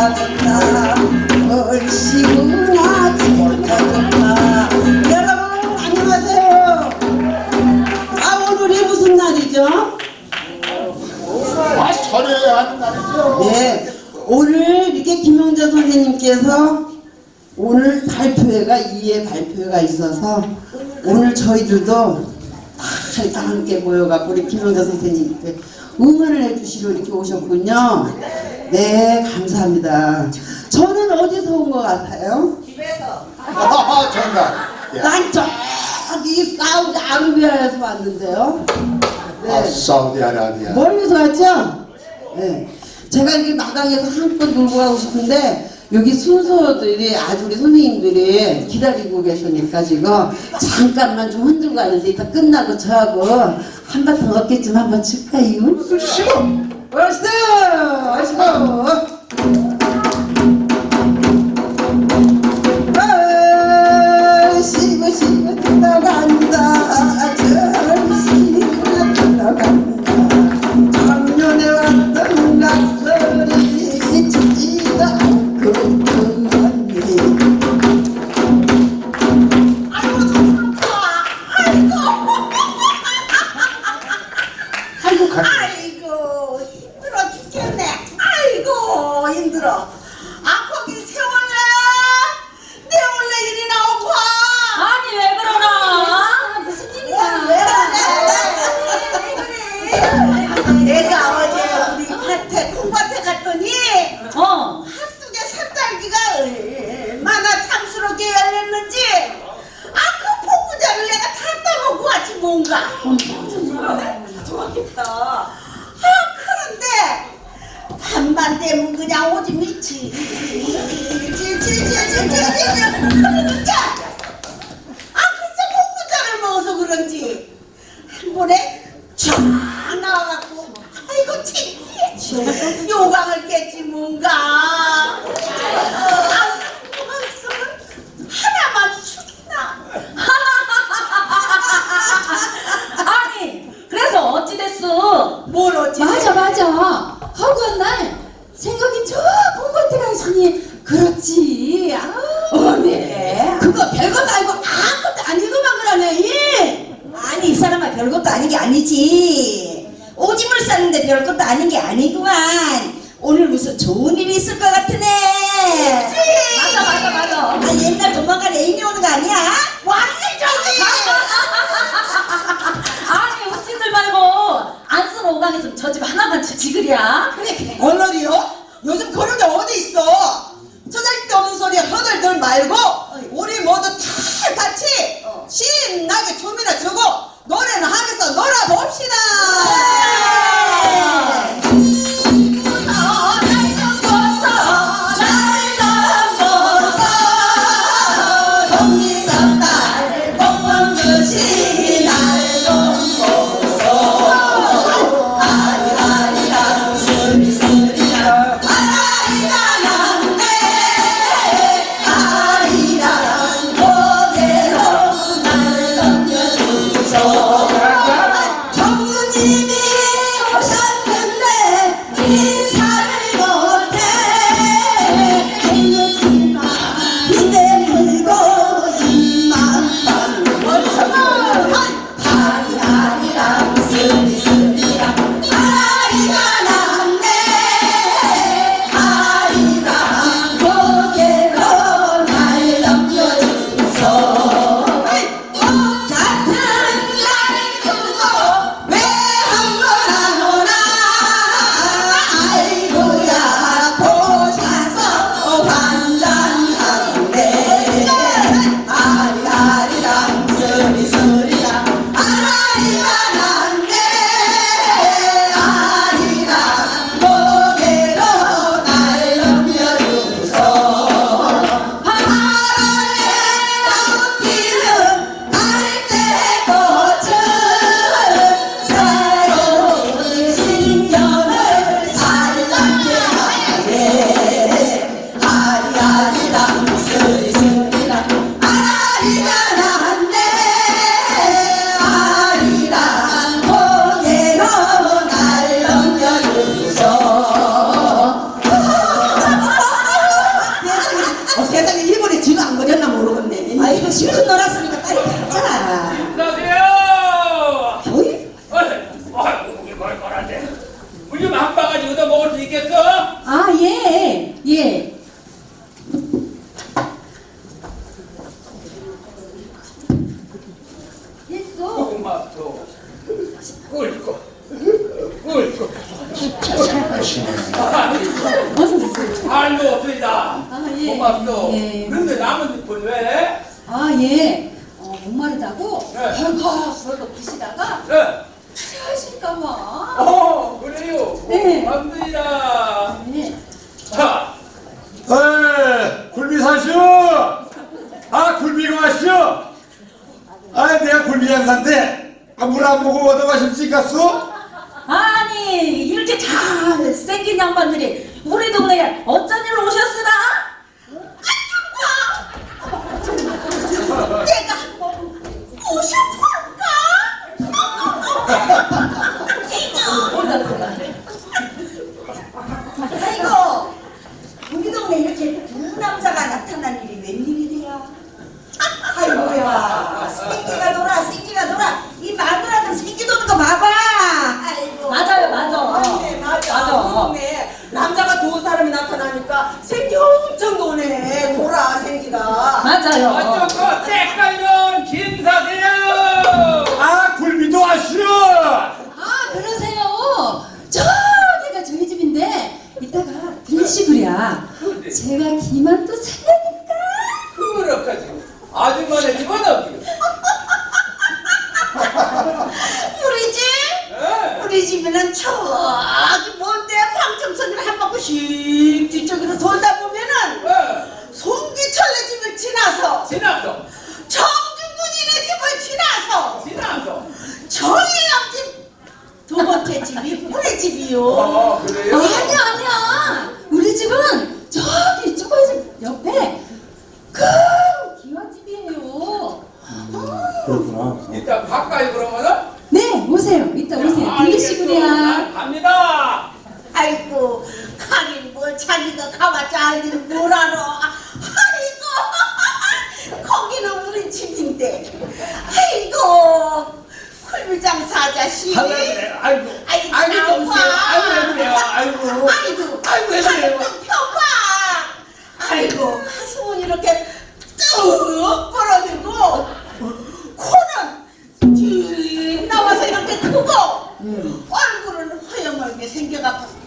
못하겠다 얼씨구 하지 못하겠다 여러분 안녕하세요 아 오늘이 무슨 날이죠? 아 설해야 네. 오늘 이렇게 김영자 선생님께서 오늘 발표회가 이해 발표회가 있어서 오늘 저희들도 다 함께 모여가 우리 김영자 선생님께 응원을 해주시러 이렇게 오셨군요. 네, 감사합니다. 저는 어디서 온 것 같아요? 정답. 예. 난 저기 사우디 아라비아에서 왔는데요. 아, 네. 사우디아라비아. 멀리서 왔죠? 네. 제가 이렇게 마당에서 한껏 놀고 가고 싶은데 여기 순서들이 아주 우리 선생님들이 기다리고 계시니까 지금 잠깐만 좀 흔들고 가는데 이따 끝나고 저하고 한바탕 좀 한번 칠까요? 시고. 얼스! 얼스! 밤만 되면 그냥 오줌 있지 찔찔찔찔찔찔 아 글쎄 포구자를 먹어서 그런지 한 번에 쫙 나와갖고 아이고 창피해 요강을 깼지 뭔가 아 상처가 있으면 하나만 죽이나 아니 그래서 어찌 됐어? 뭘 어찌 맞아 맞아 허구한 날 생각이 저 공고태가 있으니 그렇지 아우 어네 그거 별것도 아니고 아무것도 아니고만 그러네 이. 아니 이 사람아 별것도 아닌 게 아니지 오줌을 쌌는데 별것도 아닌 게 아니구만 오늘 무슨 좋은 일이 있을 것 같으네 맞아 맞아 맞아. 아 옛날 도망간 애인이 오는 거 아니야? 완전 저기 아니 웃지들 말고 안 쓰러 오강 있으면 저집 하나만 지- 지글이야. 그래 얼러리요? 요즘 그런 게 어디 있어? 쓰잘데 없는 소리 허들들 말고 우리 모두 다 같이 신나게 춤이나 추고 노래나 하면서 놀아봅시다. 이렇게 잘생긴 양반들이 우리 동네에 어쩐 일로 오셨으나 그러면은? 네, 오세요. 이따 오세요. 네, 아, 빌리시구리아 음. 얼굴은 허염하게 생겨갖고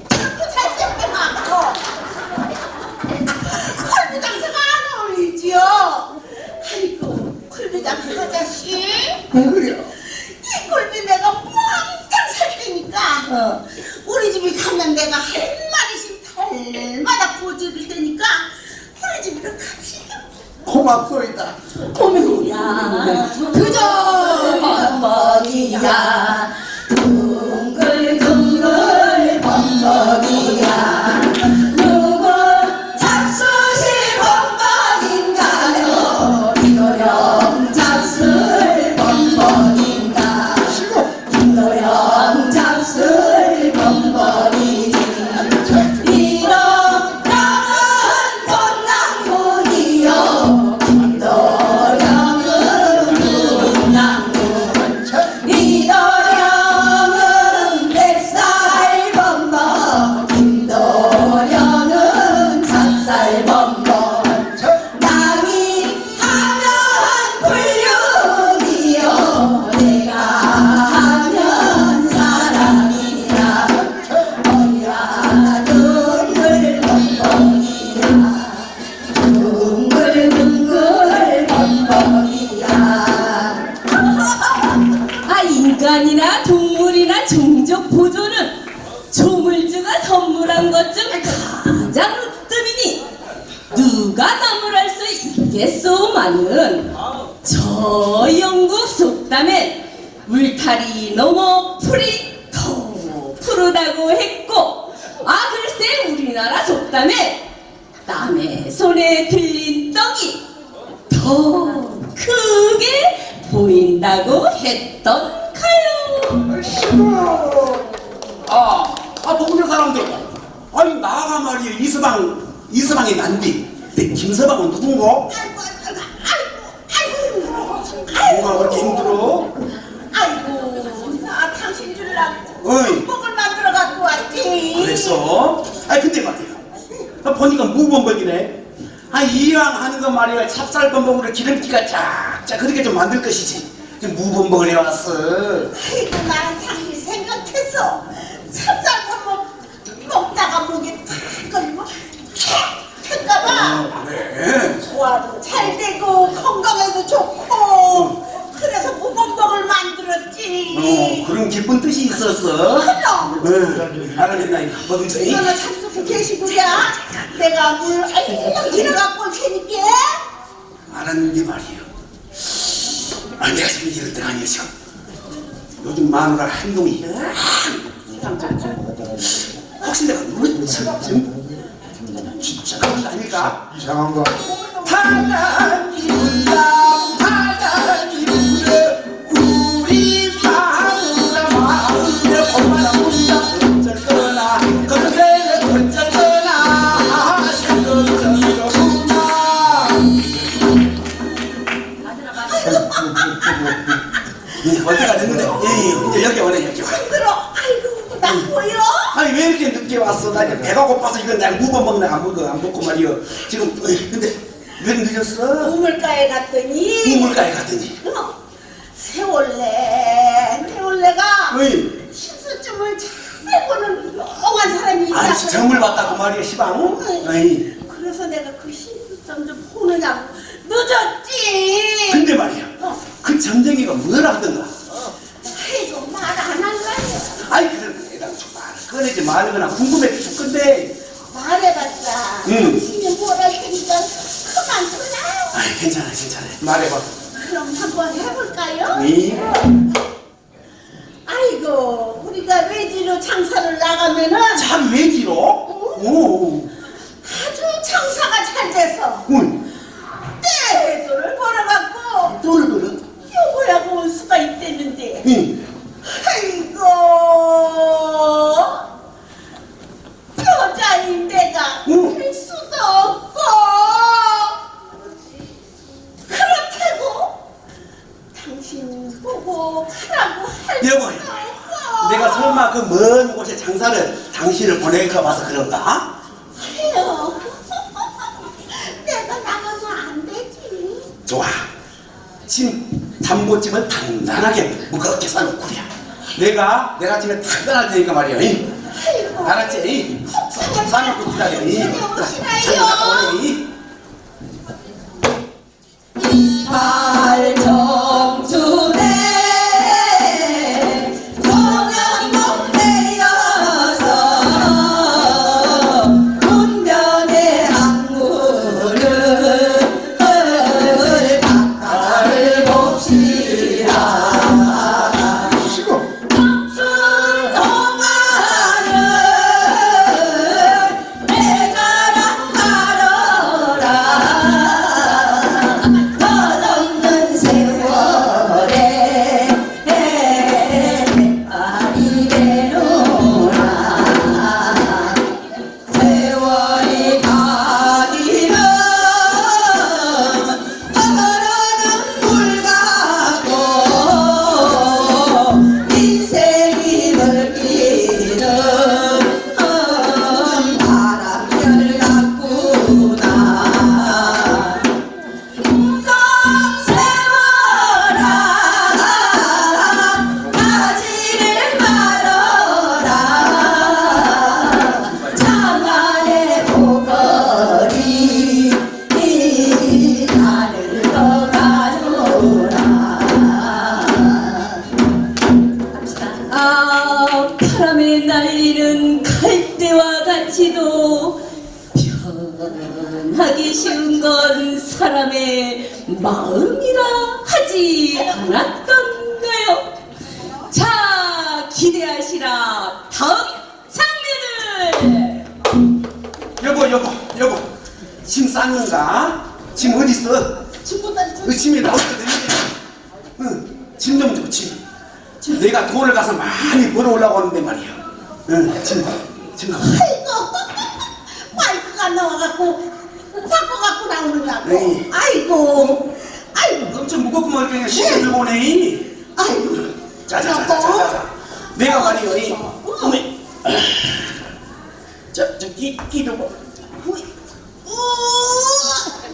어떻게던가요? 아, 아 동네 사람들 아니 나가 말이야 이서방 이서방이 난디 김서방은 누군고? 뭐가 그렇게 힘들어? 아이고 나 당신 줄라고 어이. 행복을 만들어 갖고 왔지 그랬어? 아 근데 말이야 나 보니까 무범벅이네 아 이왕 하는 거 말이야 찹쌀 범벅으로 기름기가 쫙쫙 그렇게 좀 만들 것이지 무범벅을 해왔어. 아이고 나는 당신 생각해서 찹쌀밥 먹, 먹다가 목에 탁 걸리면 탁할까봐 그래. 소화도 잘 되고 건강에도 좋고 그래서 무범벅을 만들었지 어, 그런 기쁜 뜻이 있었어. 그럼 응. 알아냈나 이거 뭐든지. 이거는 참수고 계시구야 내가 물 알랑 길어 갖고 올 테니까 알았는데 말이야. 아, 내가 지금 이럴 때가 지금. 요즘 마누라 행동이 혹시 내가 누굴 지금 진짜 그런 거 아닐까? 이상한 거 바람이 분다 무거 먹나 안 먹고 말이여. 지금 근데 왜 늦었어? 우물가에 갔더니 우물가에 갔더니. 어, 세월래 세월래가 어이, 실수증을 잘 보는 엉한 사람이 있다 아 정물 봤다고 말이야 시방. 어이, 그래서 내가 그 실수증 좀 보느냐고 늦었지 근데 말이야. 어, 그 점쟁이가 뭐라 하던가. 아이고 말안 할래 아이 그래 내가 좀말 꺼내지 말거나 궁금해 죽건데. 괜찮아 괜찮아 말해봐. 그럼 한번 해볼까요? 이 아이고 우리가 외지로 장사를 나가면은 참 외지로? 오, 아주 장사가 잘 돼서 응. 떼돈을 벌어갖고 돈을 벌어. 여보야고 올 수가 있댔는데 응. 아이고 여자인 내가 응. 할 수도 없고 그렇다고 당신 보고 가라고 할 여보, 수도 없고 내가 설마 그 장사를 당신을 보내가 봐서 그런가? 아유, 내가 나가면 안 되지 좋아. 집 담보집을 단단하게 무겁게 그래. 내가 내가 집에 단단할 테니까 말이야. 아이고 알았지? 사놓고 기다려. 이. 오시라요. 잠깐 갔다 오래. 이. 같이도 변하기 쉬운 건 사람의 마음이라 하지 않았던가요? 자 기대하시라 다음 장면을 여보 여보 여보. 짐 쌌는가? 짐? 친구들 그 짐이 되는데. 응. 짐좀 줘. 짐. 내가 돈을 가서 많이 벌어오려고 하는데 말이야. 응. 짐. 짐 나와. 아이고 마이크가 나와갖고 바꿔갖고 나오느냐고 네. 아이고 아이고 엄청 무겁구만 이렇게 그냥 쉽게 들고 오네. 아이고 자자자자자자. 내가 말이야. 이 어메. 자, 저끼 끼도 봐. 우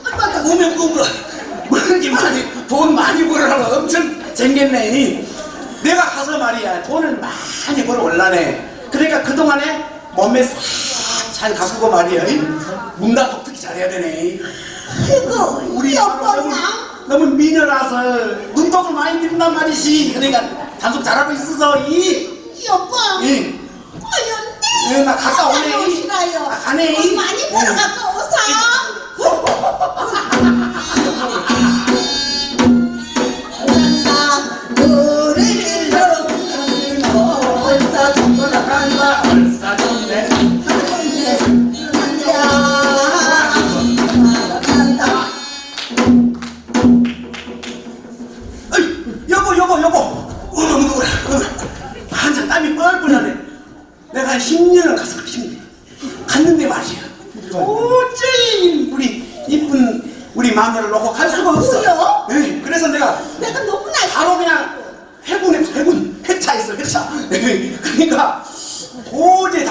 얼마나 오면 뭐 이렇게 많이 돈 많이 벌으라고 엄청 쟁겼네. 내가 가서 말이야 돈을 많이 벌어 올라네. 그러니까 그동안에 몸매 싹잘 가꾸고 말이야. 문다 독특히 잘해야 되네. 아이고 우리 너무, 너무 미녀라서 눈독을 많이 들인단 말이지. 그러니까 단속 잘하고 있어서 이. 여보 예, 나 갔다 오네. 오시라요 아, 가네. 돈 많이 예. 갖고 오사 우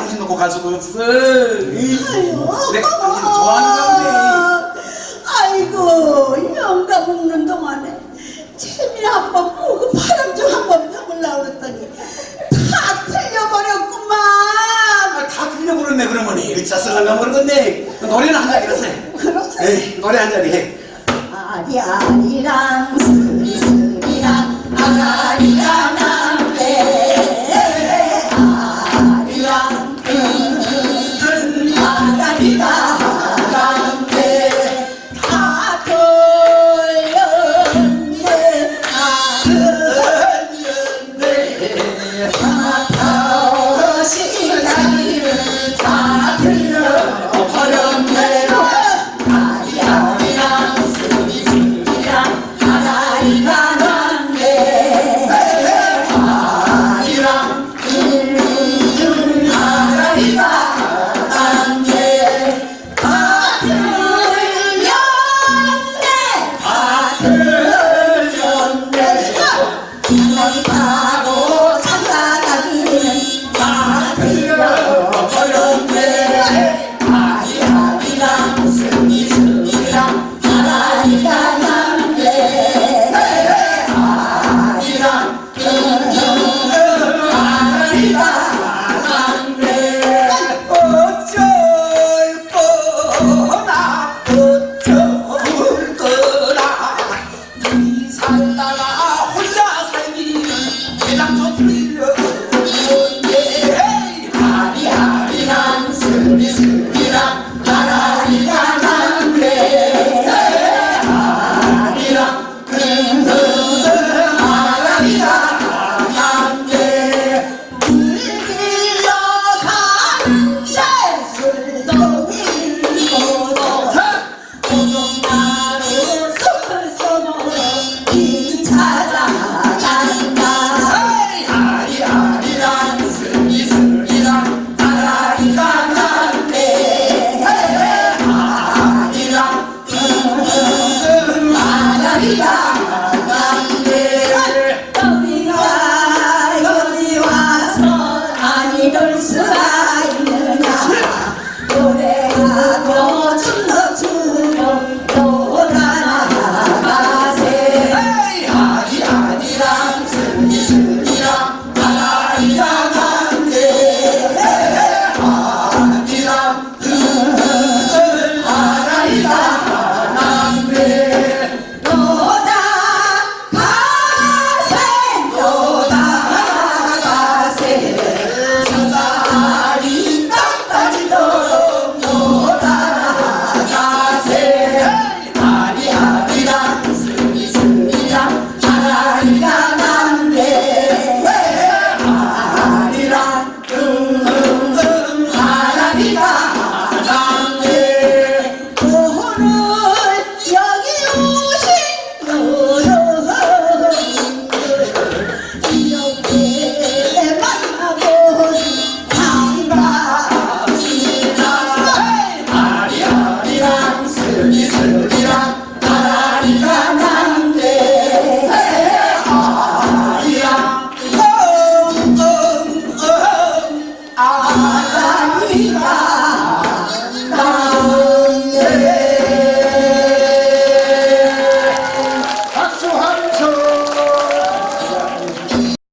당신 놓고 가지고 쓱. 내 당신 좋아하는 아이고 영감 먹는 동안에 재미 한번 보고 바람 좀 한번 펴보려고 그랬더니 다 틀려버렸구만. 아, 다 틀려버렸네 그러머니 일자성을 넘어버렸네. 노래는 한 자리 하세요 그렇지 네, 노래 한 자리 해. 아리아리랑 스리스리랑 아가리랑.